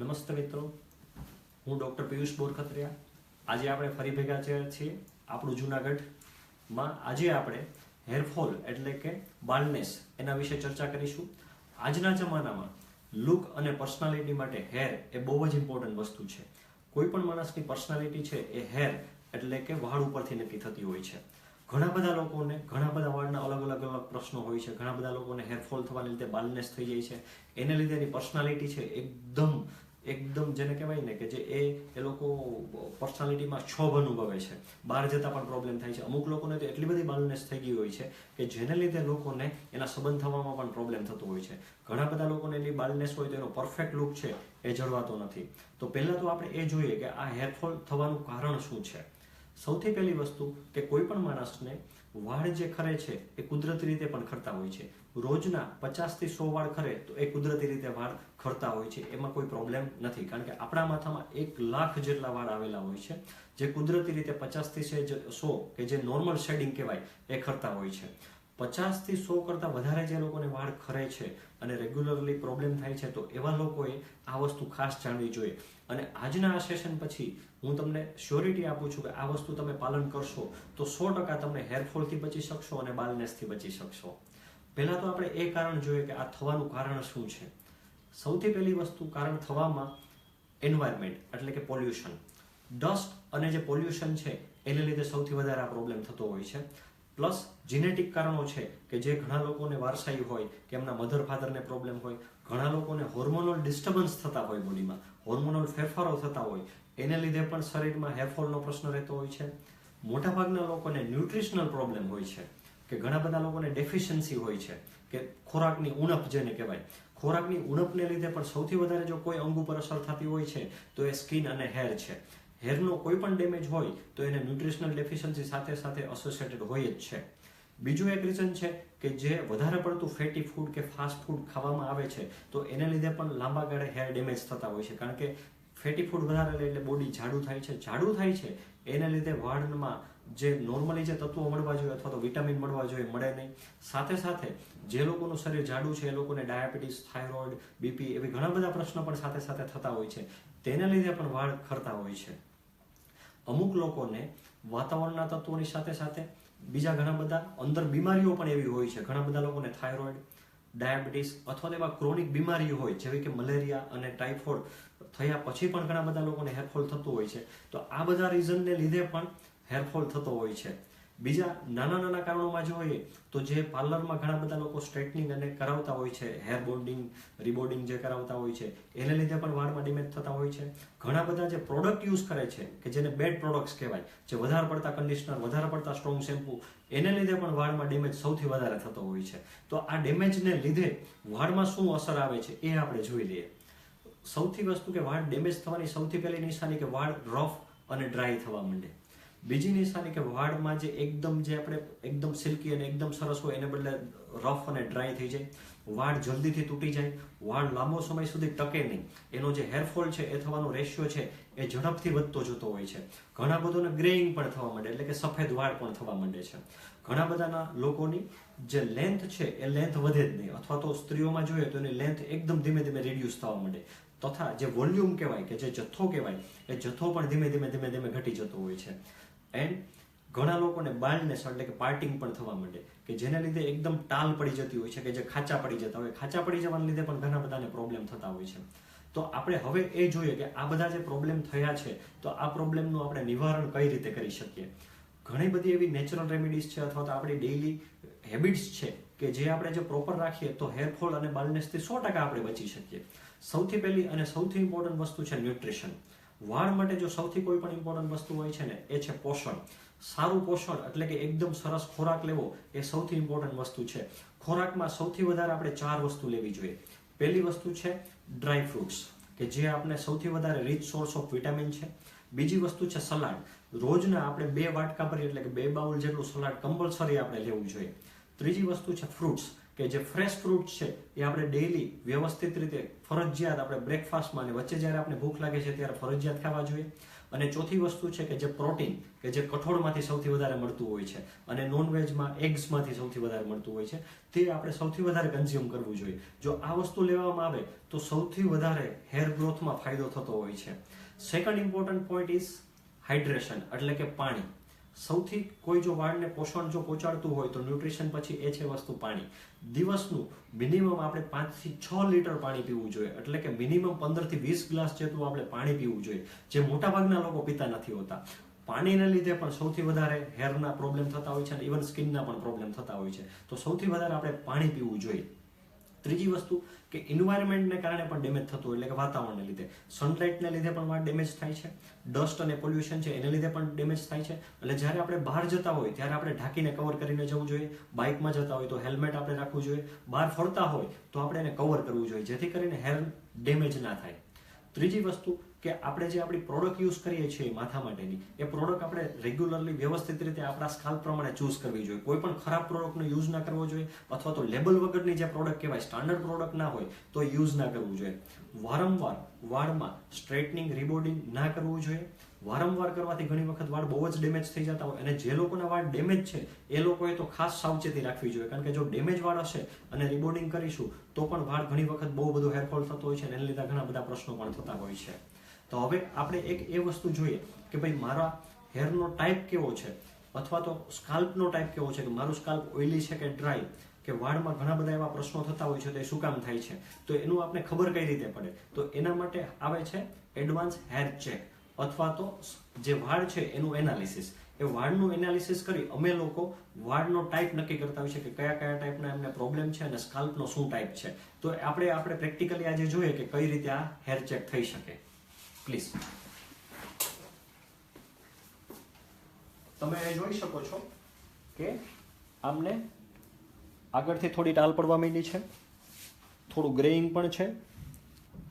નમસ્તે મિત્રો. હું ડૉક્ટર પિયુષ બોરખત્રિયા. આજે આપણે ફરી ભેગા છીએ આપણું જુનાગઢમાં. આજે આપણે હેરફોલ એટલે કે બાલનેસ એના વિશે ચર્ચા કરીશું. આજના જમાનામાં લુક અને પર્સનાલિટી માટે હેર એ બહુ જ ઇમ્પોર્ટન્ટ વસ્તુ છે. કોઈ પણ માણસની પર્સનાલિટી છે એ હેર એટલે કે વાળ ઉપરથી નક્કી થતી હોય છે. ઘણા બધા લોકોને, ઘણા બધા વાળના અલગ અલગ અલગ પ્રશ્નો હોય છે. ઘણા બધા લોકોને હેરફોલ થવાને લીધે બાલનેસ થઈ જાય છે. એને લીધે એની પર્સનાલિટી છે એકદમ એકદમ જેને કહેવાય ને કે જે એ એ લોકો પર્સનાલિટીમાં ક્ષોભ અનુભવે છે. બહાર જતા પણ પ્રોબ્લેમ થાય છે. અમુક લોકોને તો એટલી બધી બાલનેસ થઈ ગઈ હોય છે કે જેને લીધે લોકોને એના સંબંધ થવામાં પણ પ્રોબ્લેમ થતો હોય છે. ઘણા બધા લોકોને એની બાલનેસ હોય તો એનો પરફેક્ટ લુક છે એ જળવાતો નથી. તો પહેલાં તો આપણે એ જોઈએ કે આ હેરફોલ થવાનું કારણ શું છે? સૌથી પહેલી વસ્તુ કે કોઈ પણ માણસને વાળ જે ખરે છે એ કુદરતી રીતે પણ ખરતા હોય છે. રોજના પચાસથી સો વાળ ખરે તો એ કુદરતી રીતે વાળ ખરતા હોય છે. એમાં કોઈ પ્રોબ્લેમ નથી. કારણ કે આપણા માથામાં એક લાખ જેટલા વાળ આવેલા હોય છે, જે કુદરતી રીતે પચાસથી સો કે જે નોર્મલ શેડિંગ કહેવાય, એ ખરતા હોય છે. પચાસથી સો કરતાં વધારે જે લોકોને વાળ ખરે છે અને રેગ્યુલરલી પ્રોબ્લેમ થાય છે, તો એવા લોકોએ આ વસ્તુ ખાસ જાણવી જોઈએ. અને આજના આ સેશન પછી હું તમને શ્યોરિટી આપું છું કે આ વસ્તુ તમે પાલન કરશો, તો સો ટકા તમે હેરફોલથી બચી શકશો અને બાલનેસથી બચી શકશો. પહેલાં તો આપણે એ કારણ જોઈએ કે આ થવાનું કારણ શું છે. સૌથી પહેલી વસ્તુ કારણ થવામાં એન્વાયરમેન્ટ એટલે કે પોલ્યુશન ડસ્ટ અને જે પોલ્યુશન છે, એને લીધે સૌથી વધારે આ પ્રોબ્લેમ થતો હોય છે. પ્લસ જીનેટિક કારણો છે કે જે ઘણા લોકોને વારસાઈ હોય, કે એમના મધર ફાધરને પ્રોબ્લેમ હોય, ઘણા લોકોને હોર્મોનલ ડિસ્ટર્બન્સ થતા હોય બોડીમાં, હોર્મોનલ ફેરફારો થતા હોય, એને લીધે પણ શરીરમાં હેરફોલનો પ્રશ્ન રહેતો હોય છે. મોટાભાગના લોકોને ન્યુટ્રિશનલ પ્રોબ્લેમ હોય છે, કે ઘણા બધા લોકોને ડેફિશિયન્સી હોય છે, કે ખોરાકની ઉણપ જેને કહેવાય. ખોરાકની ઉણપને લીધે પણ સૌથી વધારે જો કોઈ અંગ ઉપર અસર થતી હોય છે, તો એ સ્કિન અને હેર છે. હેરનો કોઈ પણ ડેમેજ હોય તો એને ન્યુટ્રિશનલ ડેફિશિયન્સી સાથે સાથે એસોસિએટેડ હોય જ છે. બીજું એક રીઝન છે કે જે વધારે પડતું ફેટી ફૂડ કે ફાસ્ટ ફૂડ ખાવામાં આવે છે, તો એને લીધે પણ લાંબા ગાળે હેર ડેમેજ થતા હોય છે. કારણ કે ફેટી ફૂડ વધારે લે એટલે બોડી જાડું થાય છે. જાડું થાય છે, એને લીધે વાળમાં જે નોર્મલી જે તત્વો મળવા જોઈએ અથવા તો વિટામિન મળવા જોઈએ મળે નહીં. સાથે સાથે જે લોકોનું શરીર જાડું છે એ લોકોને ડાયાબિટીસ થાઇરોઇડ બીપી એવી ઘણા બધા પ્રશ્નો પણ સાથે સાથે થતા હોય છે. તેને લીધે પણ વાળ ખરતા હોય છે. અમુક લોકોને વાતાવરણના તત્વોની સાથે સાથે બીજા ઘણા બધા અંદર બીમારીઓ પણ એવી હોય છે. ઘણા બધા લોકોને થાઇરોઇડ, ડાયાબિટીસ અથવા તો એવા ક્રોનિક બીમારીઓ હોય, જેવી કે મલેરિયા અને ટાઇફોઇડ થયા પછી પણ ઘણા બધા લોકોને હેરફોલ થતું હોય છે. તો આ બધા રીઝનને લીધે પણ હેરફોલ થતો હોય છે. બીજા નાના નાના કારણોમાં જોઈએ તો જે પાર્લરમાં ઘણા બધા લોકો સ્ટ્રેટનિંગ અને કરાવતા હોય છે, હેર બોન્ડિંગ રિબોર્ડિંગ જે કરાવતા હોય છે, એને લીધે પણ વાળમાં ડેમેજ થતા હોય છે. ઘણા બધા જે પ્રોડક્ટ યુઝ કરે છે, કે જેને બેડ પ્રોડક્ટ્સ કહેવાય, જે વધારે પડતા કન્ડિશનર વધારે પડતા સ્ટ્રોંગ શેમ્પુ એને લીધે પણ વાળમાં ડેમેજ સૌથી વધારે થતો હોય છે. તો આ ડેમેજને લીધે વાળમાં શું અસર આવે છે એ આપણે જોઈ લઈએ. સૌથી વસ્તુ કે વાળ ડેમેજ થવાની સૌથી પહેલી નિશાની કે વાળ રફ અને ડ્રાય થવા માંડે. બીજી નિશાની કે વાળમાં જે એકદમ જે આપણે એકદમ સિલ્કી અને એકદમ સરસ હોય એને બદલે રફ અને ડ્રાય થઈ જાય. વાળ જલ્દીથી તૂટી જાય. વાળ લાંબો સમય સુધી ટકે નહીં. એનો જે હેરફોલ છે, એ થવાનો રેશિયો છે, એ ઝડપથી વધતો જતો હોય છે. ઘણા બધાને ગ્રેઇંગ પણ થવા માંડે, એટલે કે સફેદ વાળ પણ થવા માંડે છે. ઘણા બધાના લોકોની જે લેન્થ છે, એ લેન્થ વધે જ નહીં. અથવા તો સ્ત્રીઓમાં જોઈએ તો એની લેન્થ એકદમ ધીમે ધીમે રિડ્યુસ થવા માંડે. તથા જે વોલ્યુમ કહેવાય કે જે જથ્થો કહેવાય, એ જથ્થો પણ ધીમે ધીમે ધીમે ધીમે ઘટી જતો હોય છે. એન્ડ ઘણા લોકોને બાળનેસ એટલે કે પાર્ટિંગ પણ થવા માંડે કે જેને લીધે એકદમ ટાલ પડી જતી હોય છે કે જે ખાચા પડી જતા હોય. ખાચા પડી જવાને લીધે પણ ઘણા બધાને પ્રોબ્લેમ થતા હોય છે. તો આપણે હવે એ જોઈએ કે આ બધા જે પ્રોબ્લેમ થયા છે, તો આ પ્રોબ્લેમનું આપણે નિવારણ કઈ રીતે કરી શકીએ? ઘણી બધી એવી નેચરલ રેમેડીઝ છે અથવા તો આપણી ડેઇલી હેબિટ્સ છે કે જે આપણે જે પ્રોપર રાખીએ તો હેરફોલ અને બાલનેસથી સો ટકા આપણે બચી શકીએ. સૌથી પહેલી અને સૌથી ઇમ્પોર્ટન્ટ વસ્તુ છે ન્યુટ્રિશન વાળ માટે જો સૌથી કોઈ પણ ઇમ્પોર્ટન્ટ વસ્તુ હોય છે ને, એ છે પોષણ. સારું પોષણ એટલે કે એકદમ સરસ ખોરાક લેવો એ સૌથી ઇમ્પોર્ટન્ટ વસ્તુ છે. ખોરાકમાં સૌથી વધારે આપણે ચાર વસ્તુ લેવી જોઈએ. પહેલી વસ્તુ છે ડ્રાય ફ્રૂટ્સ કે જે આપણે સૌથી વધારે રીચ સોર્સ ઓફ વિટામિન છે. બીજી વસ્તુ છે સલાડ. રોજના આપણે બે વાટકા ભરી એટલે કે બે બાઉલ જેટલું સલાડ કમ્પલસરી આપણે લેવું જોઈએ. ત્રીજી વસ્તુ છે ફ્રૂટ્સ કે જે ફ્રેશ ફ્રૂટ છે, એ આપણે ડેઈલી વ્યવસ્થિત રીતે ફરજિયાત આપણે બ્રેકફાસ્ટમાં અને વચ્ચે જ્યારે આપણે ભૂખ લાગે છે ત્યારે ફરજિયાત ખાવા જોઈએ. અને ચોથી વસ્તુ છે કે જે પ્રોટીન કે જે કઠોળમાંથી સૌથી વધારે મળતું હોય છે અને નોનવેજમાં એગ્સમાંથી સૌથી વધારે મળતું હોય છે, તે આપણે સૌથી વધારે કન્ઝ્યુમ કરવું જોઈએ. જો આ વસ્તુ લેવામાં આવે, તો સૌથી વધારે હેર ગ્રોથમાં ફાયદો થતો હોય છે. Second important point is hydration એટલે કે પાણી. સૌથી કોઈ જો વાળને પોષણ જો પહોંચાડતું હોય તો ન્યુટ્રિશન પછી એ છે વસ્તુ પાણી. દિવસનું મિનિમમ આપણે પાંચથી છ લીટર પાણી પીવું જોઈએ. એટલે કે મિનિમમ પંદરથી વીસ ગ્લાસ જેટલું આપણે પાણી પીવું જોઈએ, જે મોટાભાગના લોકો પીતા નથી હોતા. પાણીને લીધે પણ સૌથી વધારે હેરના પ્રોબ્લેમ થતા હોય છે અને ઇવન સ્કિનના પણ પ્રોબ્લેમ થતા હોય છે. તો સૌથી વધારે આપણે પાણી પીવું જોઈએ. ત્રીજી વસ્તુ કે ઇન્વાયરમેન્ટને કારણે પણ ડેમેજ થતું એટલે કે વાતાવરણને લીધે. સનલાઇટને લીધે પણ ડેમેજ થાય છે. ડસ્ટ અને પોલ્યુશન છે, એને લીધે પણ ડેમેજ થાય છે. એટલે જ્યારે આપણે બહાર જતા હોય, ત્યારે આપણે ઢાંકીને કવર કરીને જવું જોઈએ. બાઇકમાં જતા હોય તો હેલ્મેટ આપણે રાખવું જોઈએ. બહાર ફરતા હોય તો આપણે એને કવર કરવું જોઈએ, જેથી કરીને હેર ડેમેજ ના થાય. ત્રીજી વસ્તુ કે આપણે જે આપણી પ્રોડક્ટ યુઝ કરીએ છીએ માથા માટેની, એ પ્રોડક્ટ આપણે રેગ્યુલરલી વ્યવસ્થિત રીતે આપણા સ્કાલ પ્રમાણે ચૂઝ કરવી જોઈએ. કોઈ પણ ખરાબ પ્રોડક્ટનો યુઝ ના કરવો જોઈએ, અથવા તો લેબલ વગરની જે પ્રોડક્ટ કહેવાય સ્ટાન્ડર્ડ પ્રોડક્ટ ના હોય, તો યુઝ ના કરવું જોઈએ. વારંવાર વાળમાં સ્ટ્રેટનિંગ રિબોર્ડિંગ ના કરવું જોઈએ. વારંવાર કરવાથી ઘણી વખત વાળ બહુ જ ડેમેજ થઈ જતા હોય અને જે લોકોના વાળ ડેમેજ છે, એ લોકોએ તો ખાસ સાવચેતી રાખવી જોઈએ. કારણ કે જો ડેમેજ વાળ હશે અને રિબોર્ડિંગ કરીશું, તો પણ વાળ ઘણી વખત બહુ બધો હેરફોલ થતો હોય છે અને એને લીધે ઘણા બધા પ્રશ્નો પણ થતા હોય છે. તો હવે આપણે એક એ વસ્તુ જોઈએ કે ભાઈ મારા હેરનો ટાઈપ કેવો છે? અથવા તો સ્કાલ્પનો ટાઈપ કેવો છે? કે મારું સ્કાલ્પ ઓઇલી છે કે ડ્રાય કે વાળમાં ઘણા બધા એવા પ્રશ્નો થતા હોય છે તો એ શું કામ થાય છે? તો એનું આપણે ખબર કઈ રીતે પડે? તો એના માટે આવે છે એડવાન્સ હેર ચેક અથવા તો જે વાળ છે એનું એનાલિસિસ એ વાળનું એનાલિસિસ કરી અમે લોકો વાળનો ટાઈપ નક્કી કરતા હોય છે કે કયા કયા ટાઈપના એમને પ્રોબ્લેમ છે અને સ્કાલ્પનો શું ટાઈપ છે? તો આપણે આપણે પ્રેક્ટિકલી આજે જોઈએ કે કઈ રીતે આ હેર ચેક થઈ શકે. પ્લીઝ તમે જોઈ શકો છો કે આમને આગળથી થોડી ટાલ પડવા માંડી છે. થોડું ગ્રેઇંગ પણ છે.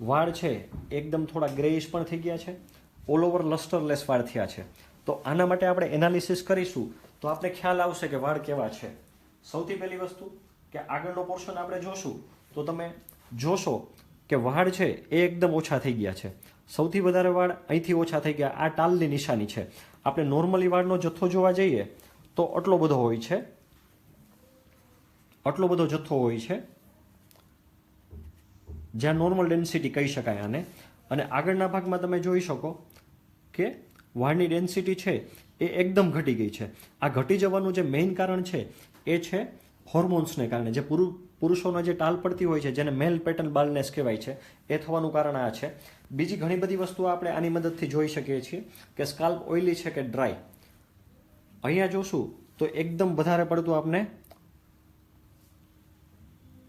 વાળ છે એકદમ થોડા ગ્રેઇશ પણ થઈ ગયા છે. ઓલ ઓવર લસ્ટરલેસ વાળ થયા છે. તો આના માટે આપણે એનાલિસિસ કરીશું તો આપણે ખ્યાલ આવશે કે વાળ કેવા છે. સૌથી પહેલી વસ્તુ કે આગળનો પોર્શન આપણે જોશું તો તમે જોશો કે વાળ છે એ એકદમ ઓછા થઈ ગયા છે. સૌથી વધારે વાળ અહીંથી ઓછા થઈ ગયા. આ ટાલની નિશાની છે. આપણે નોર્મલી વાળનો જથ્થો જોવા જઈએ તો આટલો બધો હોય છે. આટલો બધો જથ્થો હોય છે. જ્યાં નોર્મલ ડેન્સિટી કહી શકાય આને. અને આગળના ભાગમાં તમે જોઈ શકો કે વાળની ડેન્સિટી છે એ એકદમ ઘટી ગઈ છે. આ ઘટી જવાનું જે મેઇન કારણ છે એ છે હોર્મોન્સને કારણે જે પુરુ, પુરુષોનો જે ટાલ પડતી હોય છે, જેને મેલ પેટર્ન બાલનેસ કહેવાય છે, એ થવાનું કારણ આ છે. બીજી ઘણી બધી વસ્તુઓ આપણે આની મદદથી જોઈ શકીએ છીએ કે સ્કાલ્પ ઓઇલી છે કે ડ્રાય અહીંયા જોશું તો એકદમ વધારે પડતું આપને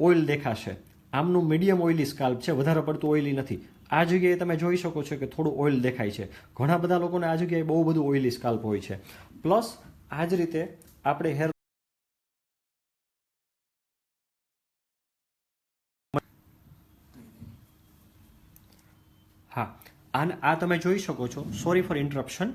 ઓઇલ દેખાશે. આમનું મીડિયમ ઓઇલી સ્કાલ્પ છે, વધારે પડતું ઓઇલી નથી. આ જગ્યાએ તમે જોઈ શકો છો કે થોડું ઓઇલ દેખાય છે. ઘણા બધા લોકોને આ જગ્યાએ બહુ બધું ઓઇલી સ્કાલ્પ હોય છે. પ્લસ આ જ રીતે આપણે હેર હા આન આ તમે જોઈ શકો છો. સોરી ફોર ઇન્ટરપ્શન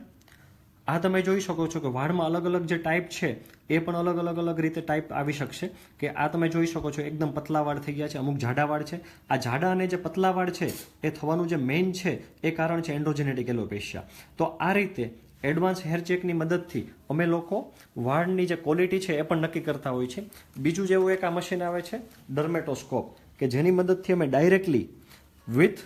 આ તમે જોઈ શકો છો કે વાળમાં અલગ અલગ જે ટાઈપ છે, એ પણ અલગ અલગ અલગ રીતે ટાઈપ આવી શકશે. કે આ તમે જોઈ શકો છો એકદમ પતલા વાળ થઈ ગયા છે, અમુક જાડા વાળ છે. આ જાડા અને જે પતલા વાળ છે, એ થવાનું જે મેઇન છે, એ કારણ છે એન્ડ્રોજેનેટિક એલોપેશિયા તો આ રીતે એડવાન્સ હેર ચેકની મદદથી અમે લોકો વાળની જે ક્વોલિટી છે, એ પણ નક્કી કરતા હોય છે. બીજું જેવું એક આ મશીન આવે છે ડર્મેટોસ્કોપ કે જેની મદદથી અમે ડાયરેક્ટલી વિથ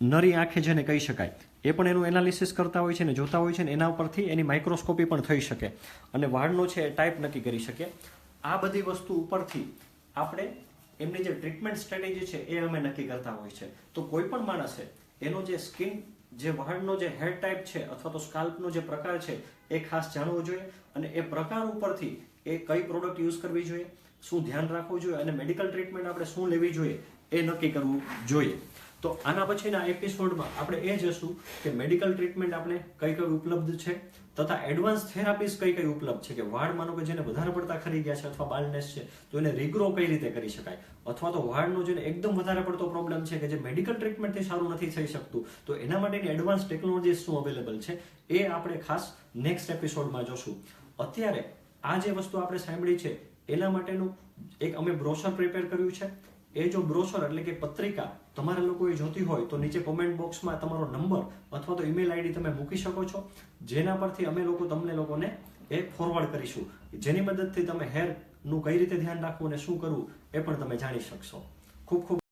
નરી આંખે જેને કહી શકાય. એ પણ એનું એનાલિસિસ કરતા હોય છે ને જોતા હોય છે ને એના ઉપરથી એની માઇક્રોસ્કોપી પણ થઈ શકે. અને વાળનો છે એ ટાઈપ નક્કી કરી શકે આ બધી વસ્તુ ઉપરથી આપણે એમની જે ટ્રીટમેન્ટ સ્ટ્રેટેજી છે એ અમે નક્કી કરતા હોય છે. તો કોઈ પણ માણસે એનો જે સ્કિન જે વાળનો જે હેર ટાઈપ છે અથવા તો સ્કાલ્પનો જે પ્રકાર છે એ ખાસ જાણવો જોઈએ અને એ પ્રકાર ઉપરથી એ કઈ પ્રોડક્ટ યુઝ કરવી જોઈએ, શું ધ્યાન રાખવું જોઈએ અને મેડિકલ ટ્રીટમેન્ટ આપણે શું લેવી જોઈએ એ નક્કી કરવું જોઈએ. તો આના પછીના એપિસોડમાં આપણે એ જોશું કે મેડિકલ ટ્રીટમેન્ટ આપણે કઈ કઈ ઉપલબ્ધ છે, તથા એડવાન્સ થેરાપીસ કઈ કઈ ઉપલબ્ધ છે, કે વાળ માનો કે જેને વધારે પડતા ખરી ગયા છે અથવા બાલનેસ છે, તો એને રીગ્રો કઈ રીતે કરી શકાય? અથવા તો વાળનો જેને એકદમ વધારે પડતો પ્રોબ્લેમ છે કે જે મેડિકલ ટ્રીટમેન્ટથી સારું નથી થઈ શકતું, તો એના માટેની એડવાન્સ ટેકનોલોજી શું અવેલેબલ છે, એ આપણે ખાસ નેક્સ્ટ એપિસોડમાં જોશું. અત્યારે આ જે વસ્તુ આપણે સાંભળી છે, એના માટેનું એક અમે બ્રોશર પ્રિપેર કર્યું છે એ જો બ્રોશર એટલે કે પત્રિકા તમારા લોકોએ જોતી હોય તો નીચે કોમેન્ટ બોક્સમાં તમારો નંબર અથવા તો ઈમેલ આઈડી તમે મૂકી શકો છો. જેના પરથી અમે લોકો તમને લોકોને એ ફોરવર્ડ કરીશું. જેની મદદથી તમે હેરનું કઈ રીતે ધ્યાન રાખવું અને શું કરવું એ પણ તમે જાણી શકશો. ખૂબ ખૂબ